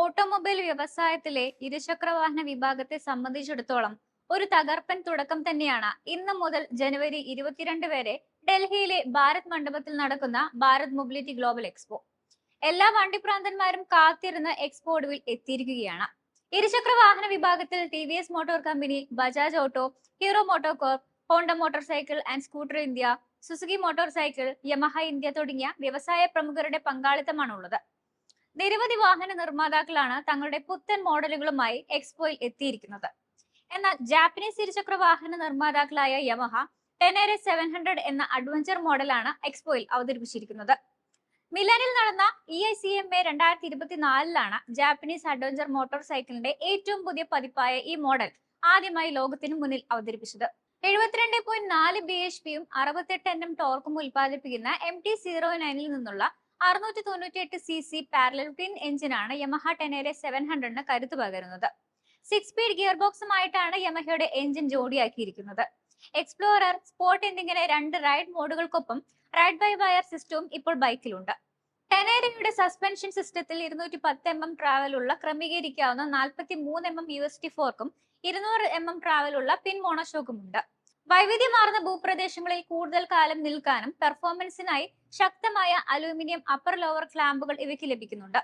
Automobile വ്യവസായത്തിലെ ഇരുചക്രവാഹന വിഭാഗത്തെ സംബന്ധിച്ചിടത്തോളം ഒരു തകർപ്പൻ തുടക്കം തന്നെയാണ്. ഇന്ന് മുതൽ ജനുവരി ഇരുപത്തിരണ്ട് വരെ ഡൽഹിയിലെ ഭാരത് മണ്ഡപത്തിൽ നടക്കുന്ന ഭാരത് മൊബിലിറ്റി ഗ്ലോബൽ എക്സ്പോ. എല്ലാ വണ്ടിപ്രാന്തന്മാരും കാത്തിരുന്ന എക്സ്പോ ഒടുവിൽ എത്തിയിരിക്കുകയാണ്. ഇരുചക്ര വാഹന വിഭാഗത്തിൽ T V S motor company Bajaj auto Hero MotoCorp Honda motorcycle and scooter India Suzuki motorcycle Yamaha India തുടങ്ങിയ വ്യവസായ പ്രമുഖരുടെ പങ്കാളിത്തമാണുള്ളത്. നിരവധി വാഹന നിർമ്മാതാക്കളാണ് തങ്ങളുടെ പുത്തൻ മോഡലുകളുമായി എക്സ്പോയിൽ എത്തിയിരിക്കുന്നത്. എന്നാൽ ജാപ്പനീസ് ഇരുചക്ര വാഹന നിർമ്മാതാക്കളായ യമഹ ടെനേര സെവൻ ഹൺഡ്രഡ് എന്ന അഡ്വഞ്ചർ മോഡലാണ് എക്സ്പോയിൽ അവതരിപ്പിച്ചിരിക്കുന്നത്. മിലാനിൽ നടന്ന E I C M A രണ്ടായിരത്തി ഇരുപത്തിനാലിലാണ് ജാപ്പനീസ് അഡ്വഞ്ചർ മോട്ടോർ സൈക്കിളിന്റെ ഏറ്റവും പുതിയ പതിപ്പായ ഈ മോഡൽ ആദ്യമായി ലോകത്തിന് മുന്നിൽ അവതരിപ്പിച്ചത്. എഴുപത്തിരണ്ട് പോയിന്റ് നാല് ബി എച്ച് പിയും അറുപത്തെട്ട് എൻ എം ടോർക്കും ഉൽപ്പാദിപ്പിക്കുന്ന എം ടി സീറോ നയനിൽ നിന്നുള്ള അറുന്നൂറ്റി തൊണ്ണൂറ്റി എട്ട് സി സി പാരലൽ ട്വിൻ എഞ്ചിനാണ് യമഹ ടെനയിലെ സെവൻ ഹൺഡ്രഡിന് കരുത്ത് പകരുന്നത്. സിക്സ് സ്പീഡ് ഗിയർ ബോക്സുമായിട്ടാണ് യമഹയുടെ എഞ്ചിൻ ജോഡിയാക്കിയിരിക്കുന്നത്. എക്സ്പ്ലോറർ സ്പോർട്ട് എന്നിങ്ങനെ രണ്ട് റൈഡ് മോഡുകൾക്കൊപ്പം റൈഡ് ബൈ വയർ സിസ്റ്റവും ഇപ്പോൾ ബൈക്കിലുണ്ട് ടെനേരയുടെ സസ്പെൻഷൻ സിസ്റ്റത്തിൽ ഇരുന്നൂറ്റി പത്ത് എം എം ട്രാവലുള്ള ക്രമീകരിക്കാവുന്ന നാൽപ്പത്തി മൂന്ന് M M U S T ഫോർക്കും ഇരുന്നൂറ് എം എം ട്രാവലുള്ള പിൻ മോണോഷോക്കും ഉണ്ട്. വൈവിധ്യമാർന്ന ഭൂപ്രദേശങ്ങളിൽ കൂടുതൽ കാലം നിൽക്കാനും പെർഫോമൻസിനായി ശക്തമായ അലൂമിനിയം അപ്പർ ലോവർ ക്ലാമ്പുകൾ ഇവയ്ക്ക് ലഭിക്കുന്നുണ്ട്.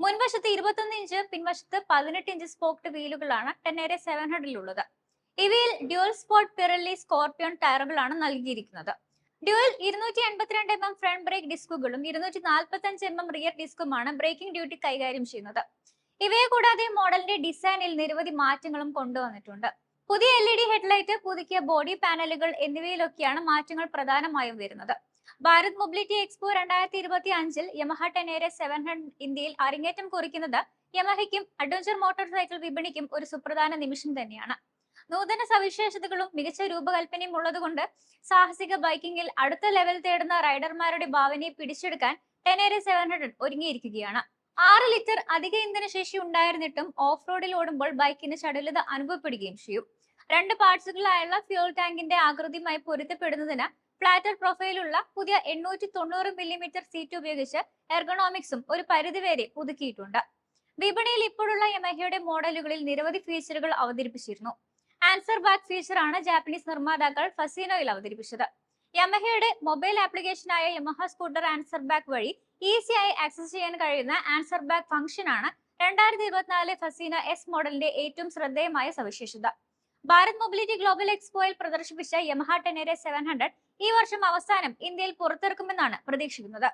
മുൻവശത്ത് ഇരുപത്തൊന്ന് ഇഞ്ച് പിൻവശത്ത് പതിനെട്ട് ഇഞ്ച് സ്പോക്ട് വീലുകളാണ് ടെന്നേരെ സെവൻ ഹൺഡ്രഡിലുള്ളത് ഇവയിൽ ഡ്യുവൽ സ്പോട്ട് പിറലി സ്കോർപ്പിയോൺ ടയറുകളാണ് നൽകിയിരിക്കുന്നത്. ഡ്യുവൽ ഇരുന്നൂറ്റി എൺപത്തിരണ്ട് എം എം ഫ്രണ്ട് ബ്രേക്ക് ഡിസ്കുകളും ഇരുന്നൂറ്റി നാൽപ്പത്തി അഞ്ച് എം എം റിയർ ഡിസ്കുമാണ് ബ്രേക്കിംഗ് ഡ്യൂട്ടി കൈകാര്യം ചെയ്യുന്നത്. ഇവയെ കൂടാതെ മോഡലിന്റെ ഡിസൈനിൽ നിരവധി മാറ്റങ്ങളും കൊണ്ടുവന്നിട്ടുണ്ട്. പുതിയ എൽ ഇ ഡി ഹെഡ്ലൈറ്റ് പുതുക്കിയ ബോഡി പാനലുകൾ എന്നിവയിലൊക്കെയാണ് മാറ്റങ്ങൾ പ്രധാനമായും വരുന്നത്. ഭാരത് മൊബിലിറ്റി എക്സ്പോ രണ്ടായിരത്തി ഇരുപത്തി അഞ്ചിൽ യമഹ ടെനേരെ സെവൻ ഹൺഡ്രഡ് ഇന്ത്യയിൽ അരങ്ങേറ്റം കുറിക്കുന്നത് യമഹയ്ക്കും അഡ്വഞ്ചർ മോട്ടോർ സൈക്കിൾ വിപണിക്കും ഒരു സുപ്രധാന നിമിഷം തന്നെയാണ്. നൂതന സവിശേഷതകളും മികച്ച രൂപകൽപ്പനയും ഉള്ളതുകൊണ്ട് സാഹസിക ബൈക്കിംഗിൽ അടുത്ത ലെവൽ തേടുന്ന റൈഡർമാരുടെ ഭാവനയെ പിടിച്ചെടുക്കാൻ ടെനേരെ സെവൻ ഹൺഡ്രഡ് ഒരുങ്ങിയിരിക്കുകയാണ്. ആറ് ലിറ്റർ അധിക ഇന്ധനശേഷി ഉണ്ടായിരുന്നിട്ടും ഓഫ് റോഡിൽ ഓടുമ്പോൾ ബൈക്കിന് ചടുലത അനുഭവപ്പെടുകയും ചെയ്യും. രണ്ട് പാർട്സുകളായുള്ള ഫ്യൂൾ ടാങ്കിന്റെ ആകൃതിയുമായി പൊരുത്തപ്പെടുന്നതിന് ഫ്ലാറ്റർ പ്രൊഫൈലുള്ള പുതിയ എണ്ണൂറ്റി തൊണ്ണൂറ് മില്ലിമീറ്റർ സീറ്റ് ഉപയോഗിച്ച് എർഗണോമിക്സും ഒരു പരിധിവരെ പുതുക്കിയിട്ടുണ്ട്. വിപണിയിൽ ഇപ്പോഴുള്ള യമഹയുടെ മോഡലുകളിൽ നിരവധി ഫീച്ചറുകൾ അവതരിപ്പിച്ചിരുന്നു. ആൻസർ ബാക്ക് ഫീച്ചർ ആണ് ജാപ്പനീസ് നിർമ്മാതാക്കൾ ഫസീനോയിൽ അവതരിപ്പിച്ചത്. യമഹയുടെ മൊബൈൽ ആപ്ലിക്കേഷനായ യമഹ സ്കൂട്ടർ ആൻസർ ബാക്ക് വഴി ഈസിയായി ആക്സസ് ചെയ്യാൻ കഴിയുന്ന ആൻസർ ബാക്ക് ഫംഗ്ഷനാണ് രണ്ടായിരത്തി ഇരുപത്തിനാല് ഫസീന എസ് മോഡലിന്റെ ഏറ്റവും ശ്രദ്ധേയമായ സവിശേഷത. ഭാരത് മൊബിലിറ്റി ഗ്ലോബൽ എക്സ്പോയിൽ പ്രദർശിപ്പിച്ച യമഹ ടെനേരെ സെവൻ ഹൺഡ്രഡ് ഈ വർഷം അവസാനം ഇന്ത്യയിൽ പുറത്തിറക്കുമെന്നാണ് പ്രതീക്ഷിക്കുന്നത്.